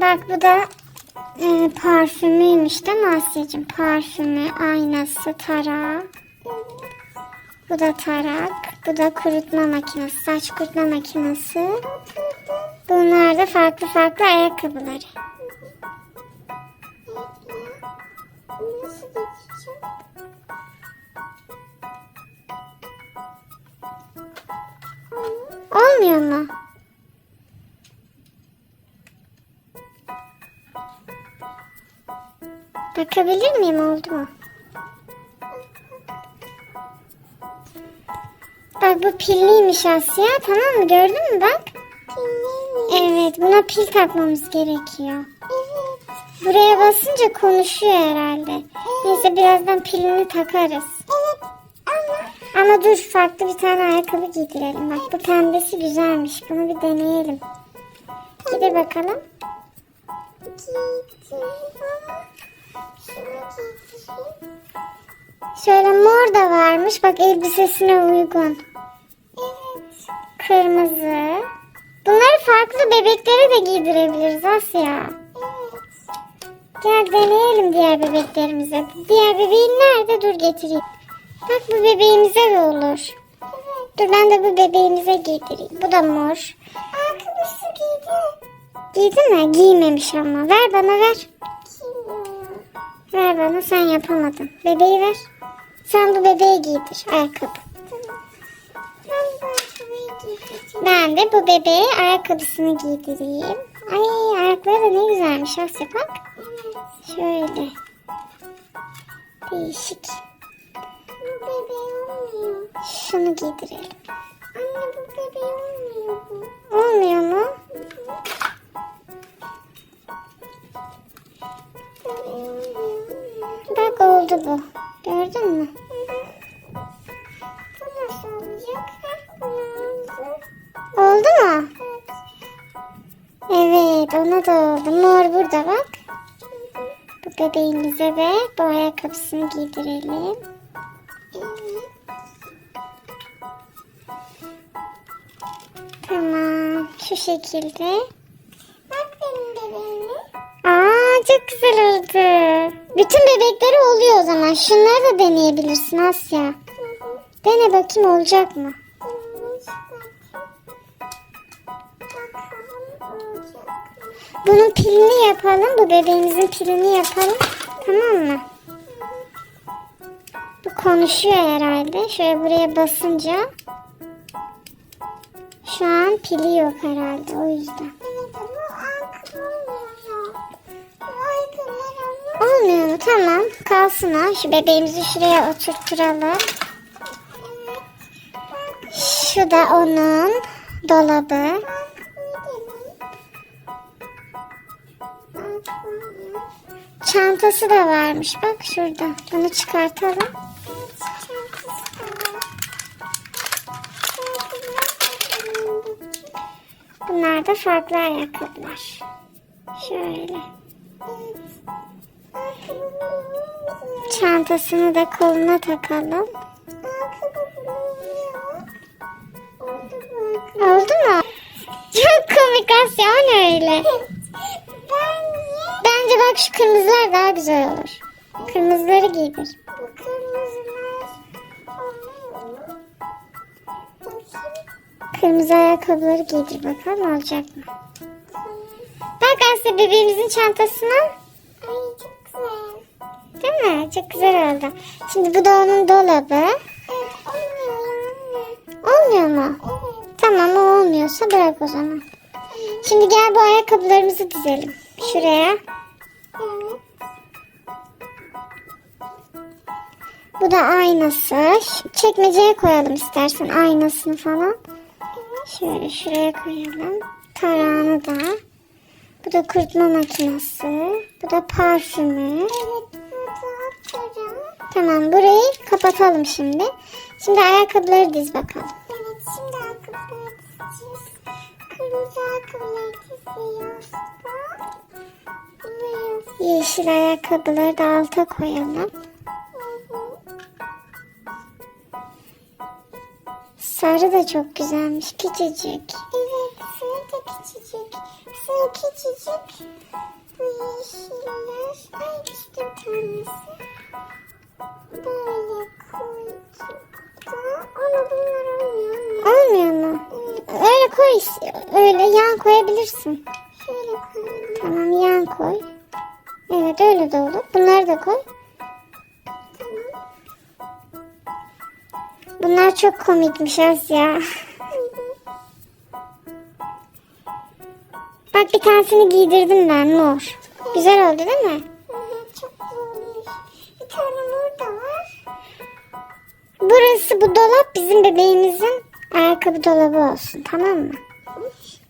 Bak bu da e, parfümüymüş değil Asya'cığım? Parfümü, aynası, tarağı. Bu da tarak. Bu da kurutma makinesi, saç kurutma makinesi. Bunlar da farklı farklı ayakkabıları. Olmuyor mu? Bakabilir miyim oldu mu? Bak bu pilliymiş Asya tamam mı gördün mü bak? Evet buna pil takmamız gerekiyor. Evet. Buraya basınca konuşuyor herhalde. Neyse birazdan pilini takarız. Evet. Ama Ama dur farklı bir tane ayakkabı giydirelim. Bak bu pembesi güzelmiş. Bunu bir deneyelim. Gide bakalım. giydireyim. Şöyle mor da varmış. Bak elbisesine uygun. Evet. Kırmızı. Bunları farklı bebeklere de giydirebiliriz Asya. Evet. Gel deneyelim diğer bebeklerimize. Diğer bebeğin nerede? Dur getireyim. Bak bu bebeğimize de olur. Dur ben de bu bebeğimize giydireyim. Bu da mor. Ayakkabısı giydi. Giydi mi? Giymemiş ama. Ver bana ver. Ver bana sen yapamadın. Bebeği ver. Sen bu bebeği giydir. Ayakkabı. Ben de bu bebeğe ayakkabısını giydireyim. Ay ayakları da ne güzelmiş Asya bak. Şöyle. Değişik. Bu bebeği olmuyor. Şunu giydirelim. Anne bu bebeği olmuyor bu. Olmuyor oldu. Gördün mü? Bu nasıl olacak? Oldu mu? Evet. Evet ona da oldu. Mor burada bak. Bu bebeğimize de bu ayakkabısını giydirelim. Tamam. Şu şekilde. Bak benim bebeğime. Çok güzel oldu. Bütün bebekleri oluyor o zaman. Şunları da deneyebilirsin Asya. Dene bakayım olacak mı? Bunun pilini yapalım. Bu bebeğimizin pilini yapalım. Tamam mı? Bu konuşuyor herhalde. Şöyle buraya basınca. Şu an pili yok herhalde o yüzden. Tamam. Kalsın o. Şu bebeğimizi şuraya. Bak Şu da onun dolabı. Çantası da varmış. Bak şurada. Bunu çıkartalım. Bunlar da farklı ayakkabılar. Şöyle. Çantasını da koluna takalım. Oldu mu? Çok komik Asya öyle? Bence bak şu kırmızılar daha güzel olur. Kırmızıları giydir. Kırmızı ayakkabıları giydir bakalım olacak mı? Bak Asya bebeğimizin çantasına. Ay. Değil mi? Çok güzel oldu. Şimdi bu da onun dolabı. Olmuyor mu? Tamam o olmuyorsa bırak o zaman. Şimdi gel bu ayakkabılarımızı dizelim. Şuraya. Bu da aynası. Çekmeceye koyalım istersen aynasını falan. Şöyle şuraya koyalım. Tarağını da. Bu da kurutma makinesi. Bu da parfümü. Evet. Tamam burayı kapatalım şimdi. Şimdi ayakkabıları diz bakalım. Evet şimdi ayakkabıları dizeceğiz. Kırmızı ayakkabıları diziyoruz. Yeşil ayakkabıları da alta koyalım. Sarı da çok güzelmiş. Küçücük. Evet. küçücük. Şöyle küçücük. Bu yeşiller. Koyabilirsin. Şöyle koyalım. Tamam yan koy. Evet öyle de olur. Bunları da koy. Bunlar çok komikmiş. Hı hı. Bak bir tanesini giydirdim ben mor. Güzel oldu değil mi? Çok güzel olmuş. Bir tane mor da var. Burası bu dolap bizim bebeğimizin ayakkabı dolabı olsun tamam mı?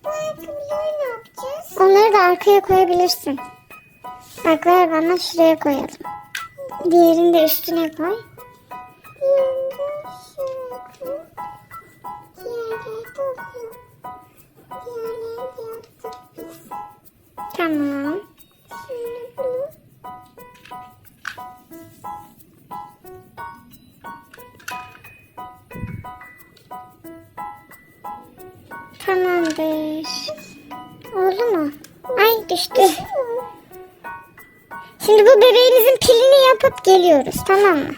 Bu ayakkabıları ne yapacağız? Onları da arkaya koyabilirsin. Bak ver bana şuraya koyalım. Diğerini de üstüne koy. Diğerini de şuraya koy. Diğerleri de oluyor. Diğerleri de yaptık biz. Tamam. Şimdi bunu Tamamdır. Oldu mu? Ay düştü. Şimdi bu bebeğimizin pilini yapıp geliyoruz tamam mı?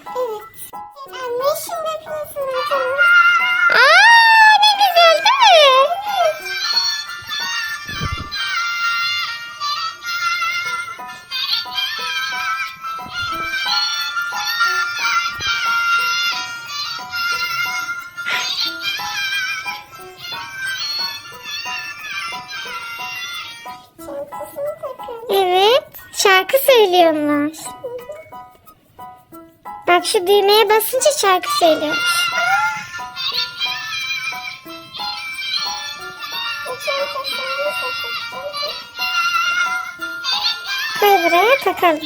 Şu düğmeye basınca şarkı söylüyormuş. Koy buraya takalım.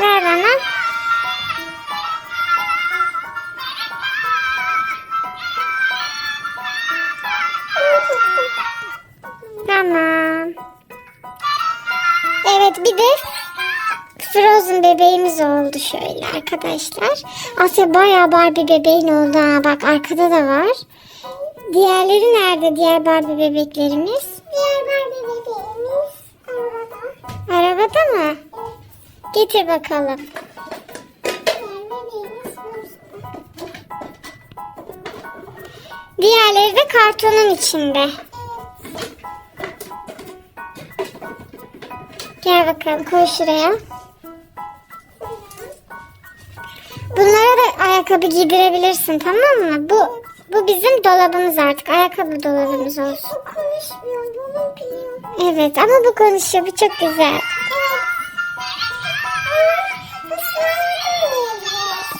Ver bana. Şöyle arkadaşlar. Asya bayağı Barbie bebeğin oldu ha. Bak arkada da var. Diğerleri nerede diğer Barbie bebeklerimiz? Diğer Barbie bebeğimiz arabada. Arabada mı? Getir bakalım. Diğerleri de kartonun içinde. Gel bakalım koy şuraya. Ayakkabı giydirebilirsin tamam mı? Bu bu bizim dolabımız artık. Ayakkabı dolabımız olsun. Bu konuşmuyor, bunu biliyor. Evet ama bu konuşuyor. Bu çok güzel.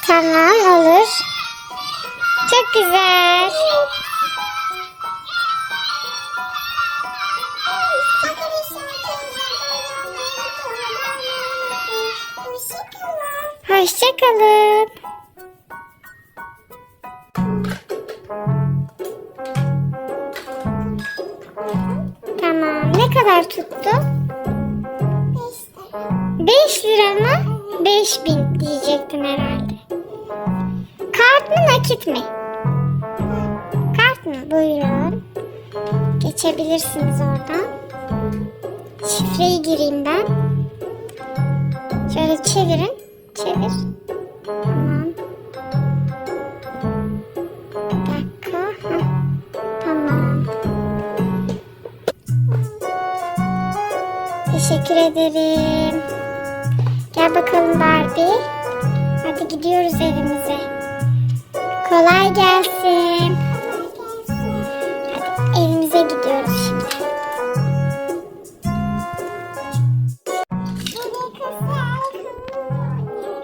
Tamam olur. Çok güzel. Hoşçakalın. Kadar tuttu? 5 lira mı? 5000 diyecektim herhalde. Kart mı nakit mi? Kart mı? Buyurun. Geçebilirsiniz oradan. Şifreyi gireyim ben. Şöyle çevirin. Çevir. Teşekkür ederim. Gel bakalım Barbie. Hadi gidiyoruz evimize. Kolay gelsin. Hadi evimize gidiyoruz şimdi.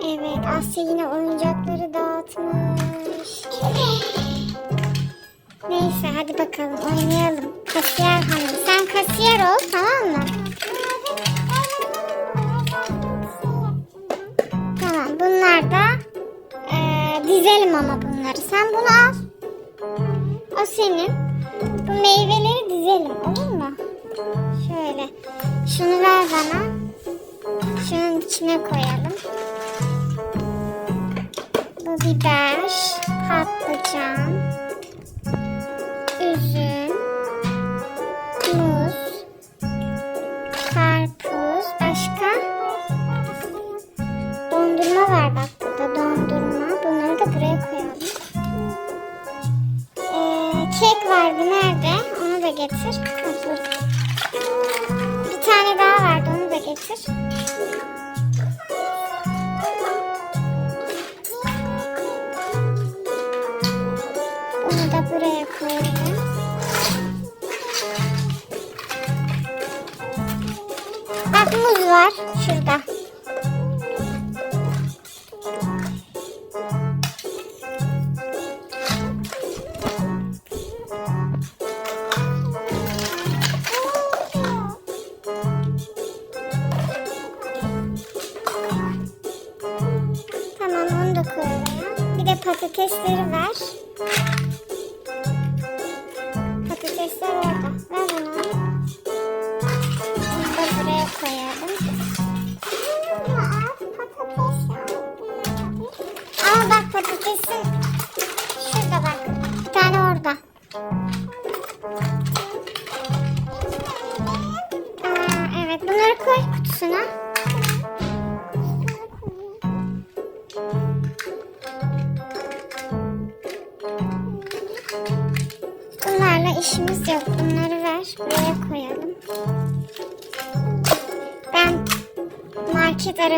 Evet Asya yine oyuncakları dağıtmış. Neyse hadi bakalım oynayalım. Kasiyer hanım sen kasiyer ol tamam mı? O senin. Bu meyveleri dizelim olur mu? Şöyle. Şunu ver bana. Şunun içine koyalım. Bu biber, patlıcan, kek vardı nerede? Onu da getir. Bir tane daha vardı onu da getir. Onu da buraya koyalım. Bak muz var şurada. Patatesleri ver.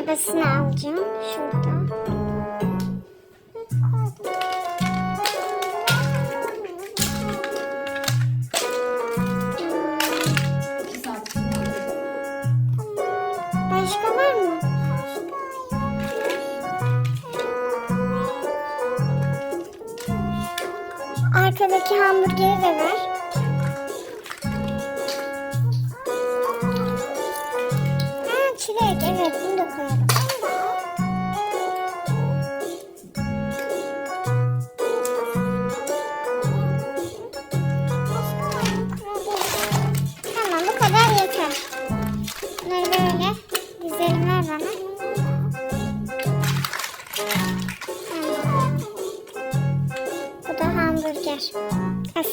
Arabasını alacağım. Şurada. Başka var mı? Arkadaki hamburgeri de ver.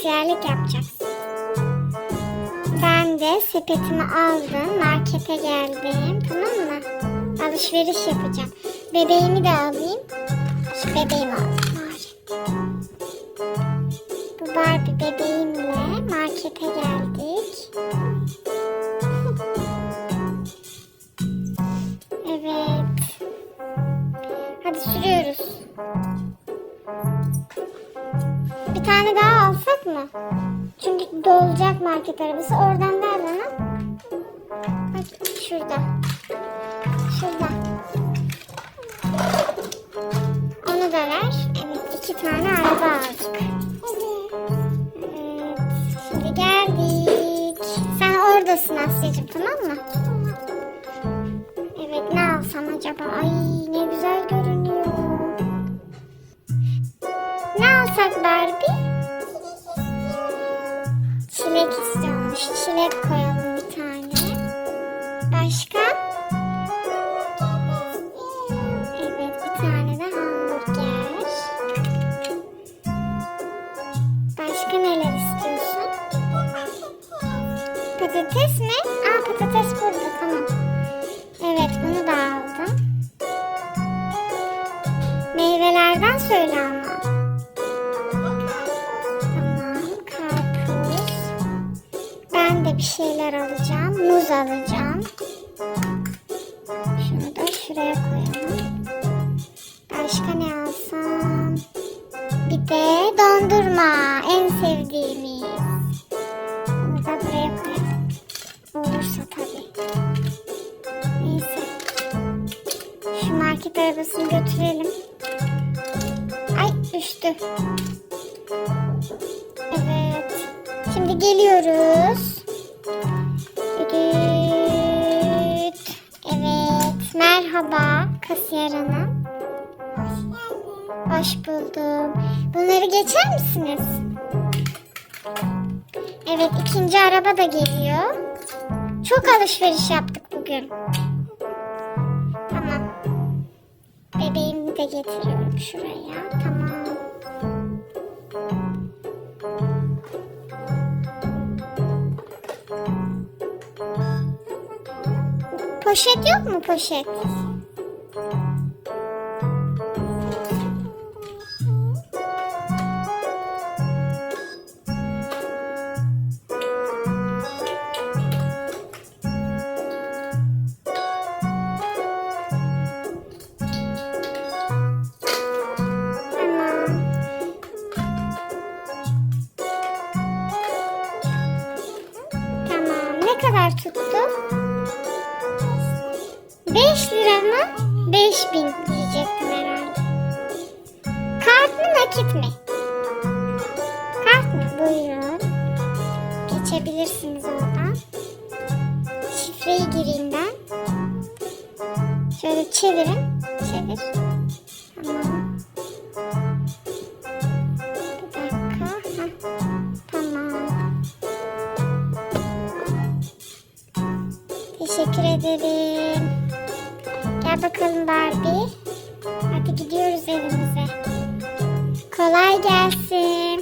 Kasiyerlik yapacaksın. Ben de sepetimi aldım. Markete geldim. Tamam mı? Alışveriş yapacağım. Bebeğimi de alayım. Şu bebeğimi alayım. Bu Barbie bebeğimle markete geldik. Evet. Hadi sürüyoruz. Çünkü dolacak market arabası. Oradan ver bana. Bak şurada. Şurada. Onu da ver. Evet iki tane araba aldık. Evet. Şimdi geldik. Sen oradasın Asya'cığım tamam mı? Evet ne alsam acaba? Ay ne güzel görünüyor. Ne alsak Barbie? Çilek koyalım arabasını götürelim. Ay düştü. Evet. Şimdi geliyoruz. Evet. Evet. Merhaba kasiyer hanım. Hoş buldum. Bunları geçer misiniz? Evet ikinci araba da geliyor. Çok alışveriş yaptık bugün. De getiriyorum şuraya. Tamam. Poşet yok mu poşet? 5000 diyecektim herhalde. Kart mı nakit mi? Kart mı? Buyurun. Geçebilirsiniz oradan. Şifreyi gireyim ben. Şöyle çevirin. Çevir. Tamam. Bir dakika. Heh. Tamam. Teşekkür ederim. Gel bakalım Barbie. Hadi gidiyoruz evimize. Kolay gelsin.